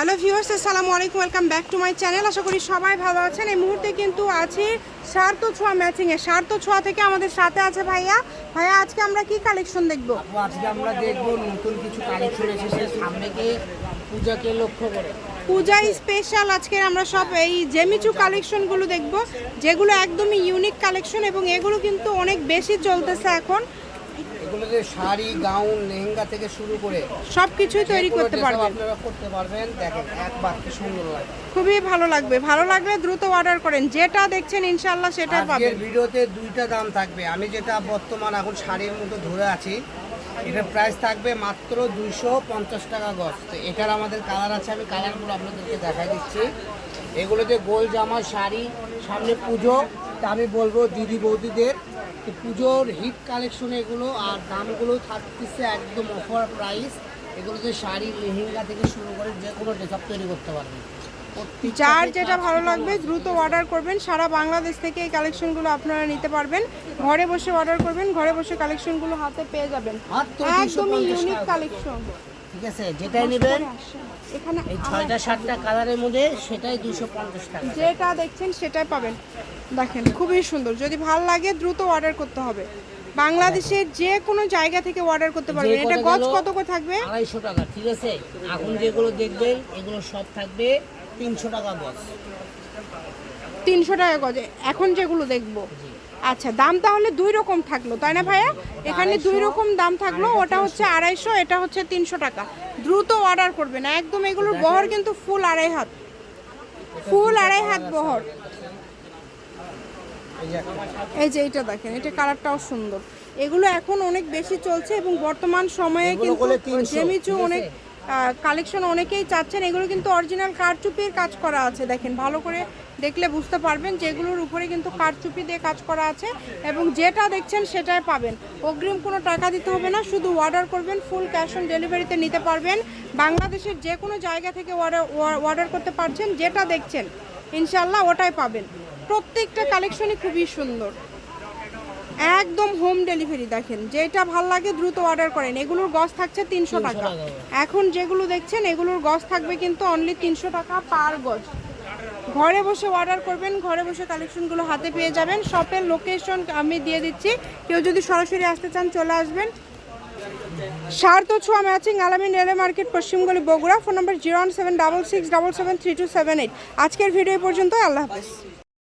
Hello viewers আসসালামু আলাইকুম welcome back to my channel. আশা করি সবাই ভালো আছেন। এই মুহূর্তে কিন্তু আছি সার্থ ছোঁয়া ম্যাচিং এ। সার্থ ছোঁয়া থেকে আমাদের সাথে আছে ভাইয়া। ভাইয়া আজকে আমরা কি কালেকশন দেখব? আজকে আমরা দেখব নতুন কিছু কালেকশন এসেছে। সামনেকে পূজাকে লক্ষ্য করে? পূজা স্পেশাল আজকে আমরা সব এই জেমিচু কালেকশনগুলো দেখব যেগুলো একদমই ইউনিক কালেকশন এবং এগুলো কিন্তু অনেক বেশি চলতেছে এখন। এগুলোতে শাড়ি গাউন লেহেঙ্গা থেকে শুরু করে সব কিছুই তৈরি করতে পারবেন। আপনারা করতে পারবেন। দেখেন একবার কি সুন্দর লাগে খুবই ভালো লাগবে। ভালো লাগলে দ্রুত অর্ডার করেন। যেটা দেখছেন ইনশাল্লাহ সেটা পাবেন। ভিডিওতে দুইটা দাম থাকবে। আমি যেটা বর্তমান এখন শাড়ির মতো ধরে আছি এটার প্রাইস থাকবে মাত্র দুইশো পঞ্চাশ টাকা গজ। তো এটার আমাদের কালার আছে আমি কালারগুলো আপনাদেরকে দেখাই দিচ্ছি। এগুলোতে গোল জামা শাড়ি সামনে পুজো তা আমি বলব দিদি বৌদিদের পুজোর হিট কালেকশন এগুলো আর দামগুলো থাকতেছে একদম অফার প্রাইস এগুলোতে শাড়ি লেহেঙ্গা থেকে শুরু করে যে কোনো ড্রেসআপ তৈরি করতে পারবেন যার যেটা ভালো লাগবে দ্রুত অর্ডার করবেন। সারা বাংলাদেশ থেকে এই কালেকশনগুলো আপনারা নিতে পারবেন। ঘরে বসে অর্ডার করবেন ঘরে বসে কালেকশনগুলো হাতে পেয়ে যাবেন। একদমই ইউনিক কালেকশন ঠিক আছে? যেটাই নেবেন এখানে এই ছয়টা সাতটা কালারের মধ্যে সেটাই দুশো পঞ্চাশ টাকা যেটা দেখছেন সেটাই পাবেন। দেখেন খুবই সুন্দর। যদি ভালো লাগে দ্রুত অর্ডার করতে হবে। বাংলাদেশের যে কোনো জায়গা থেকে অর্ডার করতে পারবেন। এটা গজ কত করে থাকবে? আড়াইশো টাকা ঠিক আছে? এখন যেগুলো দেখবেন এগুলো সব থাকবে তিনশো টাকা বস তিনশো টাকা গজে। এখন যেগুলো দেখব। আচ্ছা দাম তাহলে দুই রকম থাকল তাই না ভাইয়া? এখানে দুই রকম দাম থাকল ওটা হচ্ছে আড়াইশো এটা হচ্ছে তিনশো টাকা। দ্রুত অর্ডার করবেন একদম এগুলোর বহর কিন্তু ফুল আড়াই হাত। ফুল আড়াই হাত বহর। এই যে এইটা দেখেন এটা কালারটাও সুন্দর। এগুলো এখন অনেক বেশি চলছে এবং বর্তমান সময়ে কিন্তু করলে 300, জেমিচু অনেক কালেকশন অনেকেই চাচ্ছেন, এগুলো কিন্তু অরিজিনাল কারচুপির কাজ করা আছে, দেখেন, ভালো করে দেখলে বুঝতে পারবেন যেগুলোর উপরে কিন্তু কারচুপি দিয়ে কাজ করা আছে এবং যেটা দেখছেন সেটাই পাবেন। অগ্রিম কোনো টাকা দিতে হবে না, শুধু অর্ডার করবেন ফুল ক্যাশ অন ডেলিভারিতে নিতে পারবেন। বাংলাদেশের যে কোনো জায়গা থেকে অর্ডার অর্ডার করতে পারছেন, যেটা দেখছেন ইনশাল্লাহ ওটাই পাবেন। প্রত্যেকটা কালেকশনই খুবই সুন্দর। একদম হোম ডেলিভারি দেখেন যেটা ভালো লাগে দ্রুত অর্ডার করেন। এগুলোর গস থাকছে তিনশো টাকা। এখন যেগুলো দেখছেন এগুলোর গস থাকবে কিন্তু অনলি তিনশো টাকা পার গজ। ঘরে বসে অর্ডার করবেন ঘরে বসে কালেকশনগুলো হাতে পেয়ে যাবেন। শপের লোকেশন আমি দিয়ে দিচ্ছি। কেউ যদি সরাসরি আসতে চান চলে আসবেন। সার্থ ছোঁয়া matching Alamin railway market পশ্চিমগলি Bogura. Phone number zero one seven double six double seven three two seven eight. আজকের ভিডিও পর্যন্ত আল্লাহ হাফেজ।